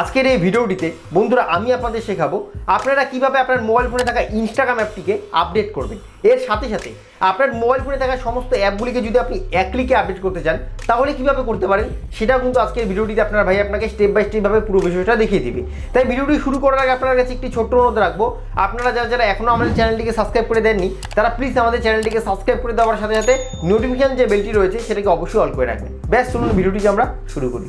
আজকের এই ভিডিওটিতে বন্ধুরা আমি আপনাদের শেখাবো আপনারা কীভাবে আপনার মোবাইল ফোনে থাকা ইনস্টাগ্রাম অ্যাপটিকে আপডেট করবেন। এর সাথে সাথে আপনার মোবাইল ফোনে থাকা সমস্ত অ্যাপগুলিকে যদি আপনি এক ক্লিকে আপডেট করতে চান, তাহলে কীভাবে করতে পারেন? সেটাও কিন্তু আজকের ভিডিওটিতে আপনার ভাই আপনাকে স্টেপ বাই স্টেপভাবে পুরো বিষয়টা দেখিয়ে দিবে। তাই ভিডিওটি শুরু করার আগে আপনার কাছে একটি ছোট্ট অনুরোধ রাখব। আপনারা যারা যারা এখনও আমাদের চ্যানেলটিকে সাবস্ক্রাইব করে দেননি, তারা প্লিজ আমাদের চ্যানেলটিকে সাবস্ক্রাইব করে দেওয়ার সাথে সাথে নোটিফিকেশন যে বেলটি রয়েছে, সেটাকে অবশ্যই অল করে রাখবেন। ব্যাস, চলুন ভিডিওটিকে আমরা শুরু করি।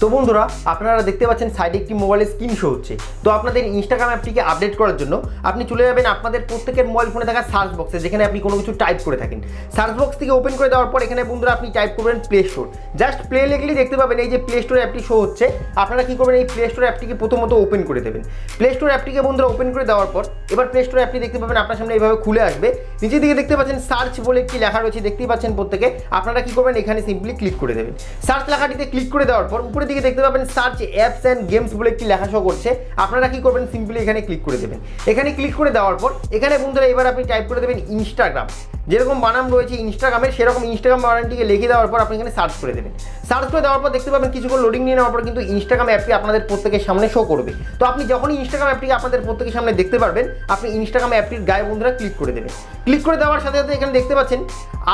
তো বন্ধুরা, আপনারা দেখতে পাচ্ছেন সাইডে একটি মোবাইলের স্ক্রিন শো হচ্ছে। তো আপনাদের ইনস্টাগ্রাম অ্যাপটিকে আপডেট করার জন্য আপনি চলে যাবেন আপনাদের প্রত্যেকের মোবাইল ফোনে থাকা সার্চ বক্সে যেখানে আপনি কোনো কিছু টাইপ করে থাকেন। সার্চ বক্স থেকে ওপেন করে দেওয়ার পর এখানে বন্ধুরা আপনি টাইপ করবেন প্লে স্টোর জাস্ট প্লে লিখলেই দেখতে পাবেন এই যে প্লে স্টোর অ্যাপটি শো হচ্ছে। আপনারা কি করবেন, এই প্লে স্টোর অ্যাপটিকে প্রথমত ওপেন করে দেবেন। প্লে স্টোর অ্যাপটিকে বন্ধুরা ওপেন করে দেওয়ার পর এবার প্লে স্টোর অ্যাপটি দেখতে পাবেন আপনার সামনে এইভাবে খুলে আসবে। নিচের দিকে দেখতে পাচ্ছেন সার্চ বলে একটি লেখা রয়েছে, দেখতেই পাচ্ছেন প্রত্যেকে। আপনারা কি করবেন, এখানে সিম্পলি ক্লিক করে দেবেন। সার্চ লেখাটিতে ক্লিক করে দেওয়ার পর উপরের দিকে দেখতে পাবেন সার্চ অ্যাপস অ্যান্ড গেমস বলে একটি লেখা শো করছে। আপনারা কি করবেন? সিম্পলি এখানে ক্লিক করে দেবেন। এখানে ক্লিক করে দেওয়ার পর, এখানে বন্ধুরা এবার আপনি টাইপ করে দেবেন ইনস্টাগ্রাম যেরকম বানাম রয়েছে ইনস্টাগ্রামের সেরকম ইনস্টাগ্রাম বানানটিকে লিখে দেওয়ার পর আপনি এখানে সার্চ করে দেবেন। সার্চ করে দেওয়ার পর দেখতে পাবেন কিছুক্ষণ লোডিং নিয়ে নেওয়ার পর কিন্তু ইনস্টাগ্রাম অ্যাপটি আপনাদের প্রত্যেকের সামনে শো করবে। তো আপনি যখনই ইনস্টাগ্রাম অ্যাপটিকে আপনাদের প্রত্যেকের সামনে দেখতে পারবেন, আপনি ইনস্টাগ্রাম অ্যাপটির গায়ে বন্ধুরা ক্লিক করে দেবেন। ক্লিক করে দেওয়ার সাথে সাথে এখানে দেখতে পাচ্ছেন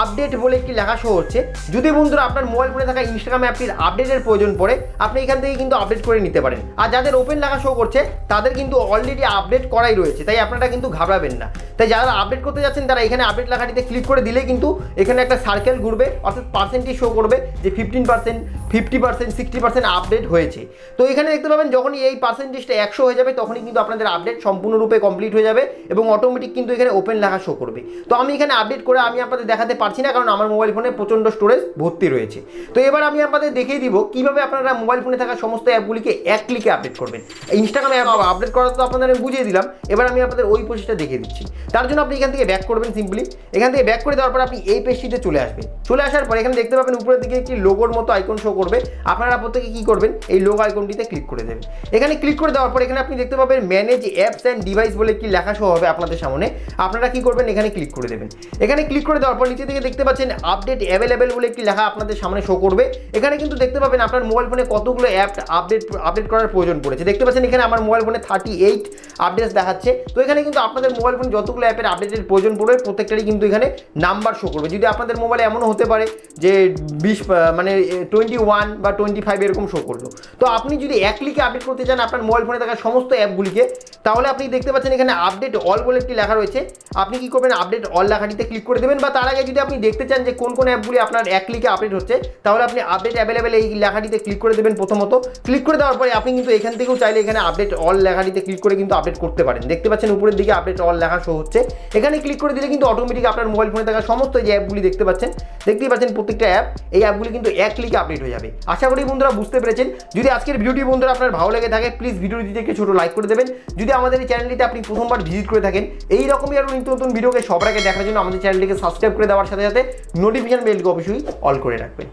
আপডেট বলে একটি লেখা শো হচ্ছে। যদি বন্ধুরা আপনার মোবাইল ফোনে থাকা ইনস্টাগ্রাম অ্যাপটির আপডেটের প্রয়োজন পড়ে, আপনি এখান থেকে কিন্তু আপডেট করে নিতে পারেন। আর যাদের ওপেন লেখা শো করছে, তাদের কিন্তু অলরেডি আপডেট করাই রয়েছে, তাই আপনারা কিন্তু ঘাবড়াবেন না। তাই যারা আপডেট করতে যাচ্ছেন, তারা এখানে আপডেট লেখাটিতে ক্লিক করে দিলে কিন্তু এখানে একটা সার্কেল ঘুরবে, অর্থাৎ পার্সেন্টই শো করবে যে fifteen percent fifty percent sixty percent update হয়েছে। তো এখানে দেখতে পাবেন, যখনই এই পার্সেন্টেজটা একশো হয়ে যাবে, তখনই কিন্তু আপনাদের আপডেট সম্পূর্ণরূপে কমপ্লিট হয়ে যাবে এবং অটোমেটিক কিন্তু এখানে ওপেন লেখা শো করবে। তো আমি এখানে আপডেট করে আমি আপনাদের দেখাতে পারছি না কারণ আমার মোবাইল ফোনে প্রচণ্ড স্টোরেজ ভর্তি রয়েছে। তো এবার আমি আপনাদের দেখিয়ে দিব কীভাবে আপনারা মোবাইল ফোনে থাকা সমস্ত অ্যাপগুলিকে এক ক্লিকে আপডেট করবেন। ইনস্টাগ্রামে অ্যাপ আপডেট করা তো আপনাদের আমি বুঝিয়ে দিলাম। এবার আমি আপনাদের ওই পেজটা দেখিয়ে দিচ্ছি। তার জন্য আপনি এখান থেকে ব্যাক করবেন সিম্পলি এখান থেকে ব্যাক করে দেওয়ার পর আপনি এই পেজটিতে চলে আসবেন। চলে আসার পর এখানে দেখতে পাবেন উপরের দিকে একটি লোগোর মতো আইকন শো করবে। আপনারা প্রত্যেকে কি করবেন? এই লোগো আইকনটিতে ক্লিক করে দেবেন। এখানে ক্লিক করে দেওয়ার পর এখানে আপনি দেখতে পাবেন ম্যানেজ অ্যাপস অ্যান্ড ডিভাইস বলে একটি লেখা শো হবে আপনাদের সামনে। আপনারা কি করবেন? এখানে ক্লিক করে দেবেন। এখানে ক্লিক করে দেওয়ার পর নিচে দিকে দেখতে পাচ্ছেন আপডেট অ্যাভেলেবেল বলে একটি লেখা আপনাদের সামনে শো করবে। এখানে কিন্তু দেখতে পাবেন আপনার মোবাইল ফোনে কতগুলো অ্যাপ আপডেট আপডেট করার প্রয়োজন পড়েছে। দেখতে পাচ্ছেন এখানে আমার মোবাইল ফোনে থার্টি এইট আপডেটস দেখাচ্ছে। তো এখানে কিন্তু আপনাদের মোবাইল ফোনে যতগুলো অ্যাপের আপডেটের প্রয়োজন পড়বে, প্রত্যেকটারই কিন্তু এখানে নাম্বার শো করবে। যদি আপনাদের মোবাইলে এমনও হতে পারে যে বিশ মানে টোয়েন্টি ওয়ান বা টোয়েন্টি ফাইভ এরকম শো করল। তো আপনি যদি এক ক্লিকে আপডেট করতে চান আপনার মোবাইল ফোনে থাকা সমস্ত অ্যাপগুলিকে তাহলে আপনি দেখতে পাচ্ছেন এখানে আপডেট অল বলে একটি লেখা রয়েছে। আপনি কি করবেন? আপডেট অল লেখাটিতে ক্লিক করে দেবেন বা তার আগে যদি আপনি দেখতে চান যে কোন কোন অ্যাপগুলি আপনার এক ক্লিকে আপডেট হচ্ছে, তাহলে আপনি আপডেট অ্যাভেলেবেল এই লেখাটিতে ক্লিক করে দেবেন প্রথমত। ক্লিক করে দেওয়ার পরে আপনি কিন্তু এখান থেকেও চাইলে এখানে আপডেট অল লেখাটিতে ক্লিক করে কিন্তু আপডেট করতে পারেন। দেখতে পাচ্ছেন উপরের দিকে আপডেট অল লেখা শো হচ্ছে। এখানে ক্লিক করে দিলে কিন্তু অটোমেটিক আপনার মোবাইল ফোনে থাকা সমস্ত যে অ্যাপগুলি দেখতে পাচ্ছেন, দেখতেই পাচ্ছেন প্রত্যেকটা অ্যাপ এই অ্যাপগুলি কিন্তু এক ক্লিকে আপডেট হয়ে যাবে। আশা করি বন্ধুরা বুঝতে পেরেছেন। যদি আজকের ভিডিওটি বন্ধুরা আপনার ভালো লেগে থাকে প্লিজ ভিডিওটি থেকে ছোটো লাইক করে দেবেন। যদি আমাদের এই চ্যানেলটিতে আপনি প্রথমবার ভিজিট করে থাকেন এই রকমই আরও নিত্য নতুন ভিডিওকে সবার আগে দেখার জন্য আমাদের চ্যানেলটিকে সাবস্ক্রাইব করে দেওয়ার সাথে সাথে নোটিফিকেশান বেলকে অবশ্যই অল করে রাখবেন।